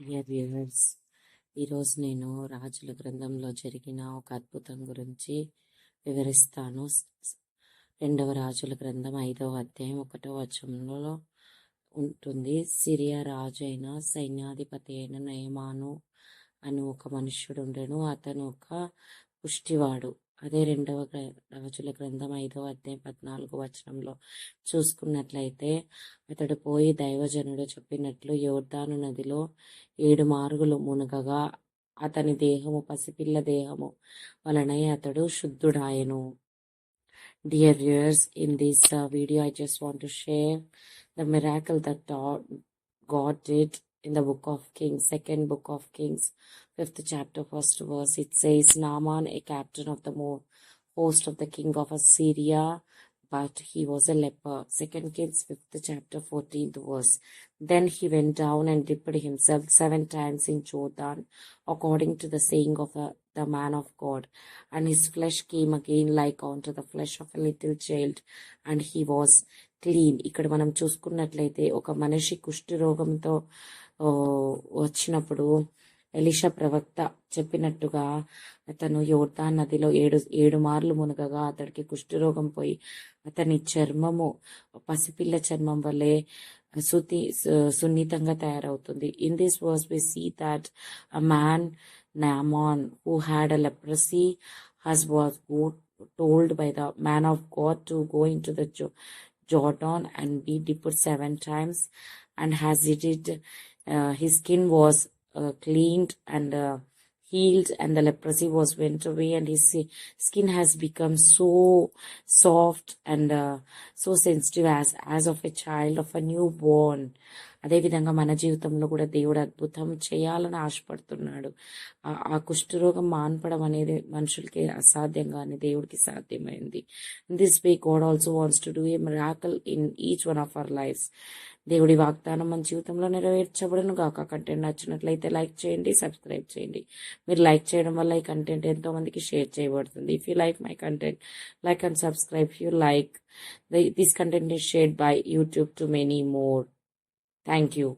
Dear viewers ఈరోజు నేను రాజుల గ్రంథంలో జరిగిన ఒక అద్భుతం గురించి వివరిస్తాను. రెండవ రాజుల గ్రంథం ఐదవ అధ్యాయం ఒకటో వచనంలో ఉంటుంది. సిరియా రాజు అయిన సైన్యాధిపతి అయిన నయమాను అని ఒక మనుష్యుడు ఉండెను. అతను ఒక పుష్టివాడు. అదే రెండవ గ్ర- రాజుల గ్రంథం ఐదవ అధ్యాయం పద్నాలుగు వచనంలో చూసుకున్నట్లయితే అతడు పోయి దైవజనుడు చెప్పినట్లు యోర్దాను నదిలో ఏడు మార్గులు మునగగా అతని దేహము పసిపిల్ల దేహము వలనే అతడు శుద్ధుడాయను. Dear viewers, in this uh, video, I just want to share the miracle that God God did in the book of Kings, second book of Kings, fifth chapter, first verse. It says, Naaman, a captain of the host of the king of Assyria, but he was a leper. Second Kings, fifth chapter, fourteenth verse. Then he went down and dipped himself seven times in Jordan, according to the saying of the, the man of God. And his flesh came again like unto the flesh of a little child, and he was clean ఇక్కడ మనం చూసుకున్నట్లయితే ఒక మనిషి కుష్టి రోగంతో వచ్చినప్పుడు Elisha ప్రవక్త చెప్పినట్టుగా అతను యోర్దాన్ నదిలో ఏడు ఏడు మార్లు మునగగా అతడికి కుష్ఠరోగం పోయి అతని చర్మము పసిపిల్ల చర్మం వల్లే సుతి సు- సున్నితంగా తయారవుతుంది. In this verse we see that a man Naaman who had a leprosy has was told by the man of God to go into the Jo- Jordan and be dipped seven times, and as he did, uh, his skin was cleaned and uh, healed, and the leprosy was went away, and his skin has become so soft and uh, so sensitive as as of a child of a newborn. అదేవిధంగా మన జీవితంలో కూడా దేవుడు అద్భుతం చేయాలని ఆశపడుతున్నాడు. ఆ- కుష్ఠరోగం మాన్పడం అనేది మనుషులకి అసాధ్యం కానీ దేవుడికి సాధ్యమైంది. This way God also wants to do a miracle in each one of our lives దేవుడి వాగ్దానం మన జీవితంలో నెరవేర్చబడను కాక కంటెంట్ నచ్చినట్లయితే లైక్ చేయండి సబ్స్క్రైబ్ చేయండి. మీరు లైక్ చేయడం వల్ల ఈ కంటెంట్ ఎంతో మందికి షేర్ చేయబడుతుంది. If you like my content like and subscribe you like this content is shared by YouTube to many more thank you